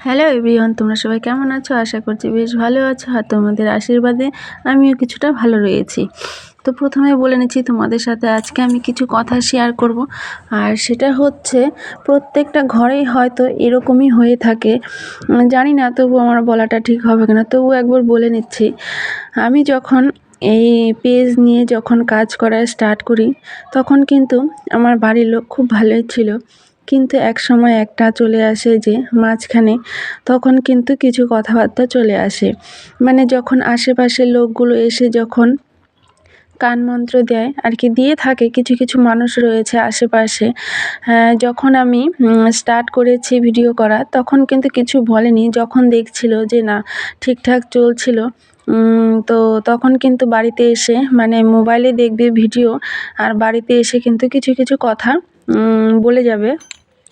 Hello everyone তোমরা সবাই কেমন আছো? আশা করছি বেশ ভালো আছো আর তোমাদের আশীর্বাদে আমিও কিছুটা ভালো রয়েছি। তো প্রথমে বলে নিচ্ছি, তোমাদের সাথে আজকে আমি কিছু কথা শেয়ার করব। আর সেটা হচ্ছে, প্রত্যেকটা ঘরেই হয়তো এরকমই হয়ে থাকে। জানি না, তবু আমার বলাটা ঠিক হবে কিনা, তবু একবার বলে নিচ্ছি। আমি যখন এই পেজ নিয়ে যখন কাজ করা স্টার্ট করি, তখন কিন্তু আমার বাড়ির লোক খুব ভালোই ছিল। কিন্তু এক সময় একটা চলে আসে যে মাঝখানে তখন কিন্তু কিছু কথাবার্তা চলে আসে। মানে যখন আশেপাশের লোকগুলো এসে যখন কান মন্ত্র দেয় আর কি দিয়ে থাকে কিছু কিছু মানুষ রয়েছে আশেপাশে হ্যাঁ, যখন আমি স্টার্ট করেছি ভিডিও করা তখন কিন্তু কিছু বলেনি। যখন দেখছিল যে না ঠিকঠাক চলছিল তো তখন কিন্তু বাড়িতে এসে মানে মোবাইলে দেখবে ভিডিও আর বাড়িতে এসে কিন্তু কিছু কিছু কথা বলে যাবে।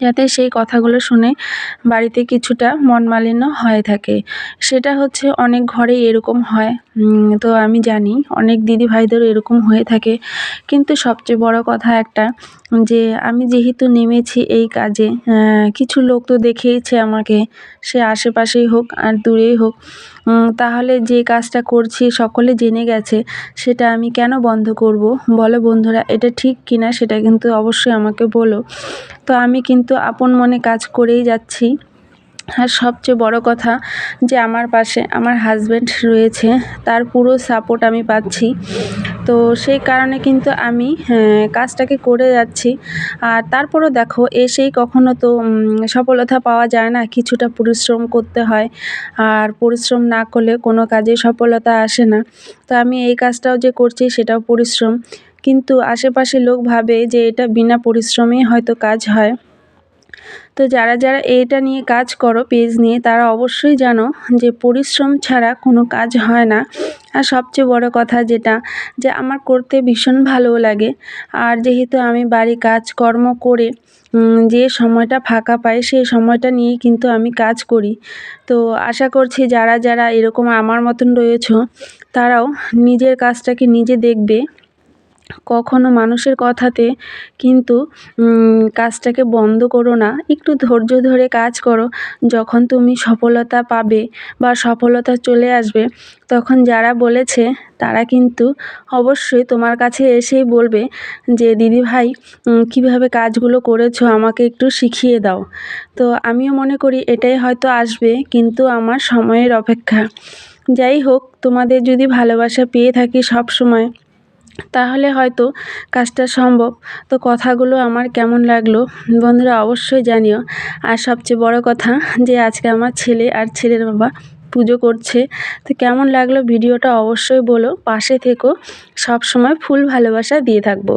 যাতে সেই কথাগুলো শুনে বাড়িতে কিছুটা মন মালিন্য হয়ে থাকে। সেটা হচ্ছে অনেক ঘরেই এরকম হয়। তো আমি জানি অনেক দিদি ভাইদেরও এরকম হয়ে থাকে। কিন্তু সবচেয়ে বড় কথা একটা যে, আমি যেহেতু নেমেছি এই কাজে কিছু লোক তো দেখেইছে আমাকে। সে আশেপাশেই হোক আর দূরেই হোক। তাহলে যে কাজটা করছি সকলে জেনে গেছে, সেটা আমি কেন বন্ধ করব? বলো বন্ধুরা, এটা ঠিক কিনা সেটা কিন্তু অবশ্যই আমাকে বলো। তো আমি কিন্তু আপন মনে কাজ করেই যাচ্ছি। আর সবচেয়ে বড় কথা যে আমার পাশে আমার হাজব্যান্ড রয়েছে তার পুরো সাপোর্ট আমি পাচ্ছি। তো সেই কারণে কিন্তু আমি হ্যাঁ, কাজটাকে করে যাচ্ছি। আর তারপরও দেখো এসেই কখনো তো সফলতা পাওয়া যায় না কিছুটা পরিশ্রম করতে হয়। আর পরিশ্রম না করলে কোনো কাজে সফলতা আসে না। তো আমি এই কাজটাও যে করছি সেটাও পরিশ্রম। কিন্তু আশেপাশে লোক ভাবে যে এটা বিনা পরিশ্রমেই হয়তো কাজ হয়। তো যারা যারা এটা নিয়ে কাজ করো, পেজ নিয়ে, তারা অবশ্যই জানো যে পরিশ্রম ছাড়া কোনো কাজ হয় না। আর সবচেয়ে বড় কথা যেটা, যে আমার করতে ভীষণ ভালোও লাগে। আর যেহেতু আমি বাড়ি কাজকর্ম করে যে সময়টা ফাঁকা পাই, সেই সময়টা নিয়েই কিন্তু আমি কাজ করি। তো আশা করছি যারা যারা এরকম আমার মতন রয়েছো, তারাও নিজের কাজটাকে নিজে দেখবে। কখনো মানুষের কথাতে কিন্তু কাজটাকে বন্ধ করো না। একটু ধৈর্য ধরে কাজ করো। যখন তুমি সফলতা পাবে বা সফলতা চলে আসবে তখন যারা বলেছে তারা কিন্তু অবশ্যই তোমার কাছে এসেই বলবে যে দিদি ভাই উম, কীভাবে কাজগুলো করেছ? আমাকে একটু শিখিয়ে দাও। তো আমিও মনে করি এটাই হয়তো আসবে কিন্তু আমার সময়ের অপেক্ষা। যাই হোক তোমাদের যদি ভালোবাসা পেয়ে থাকি সব সময় তাহলে হয়তো কাজটা সম্ভব। তো কথাগুলো আমার কেমন লাগল বন্ধুরা অবশ্যই জানিও। আর সবচেয়ে বড় কথা যে আজকে আমার ছেলে আর ছেলের বাবা পুজো করছে। তো কেমন লাগল ভিডিওটা অবশ্যই বলো। পাশে থেকো। সবসময় ফুল ভালোবাসা দিয়ে থাকব।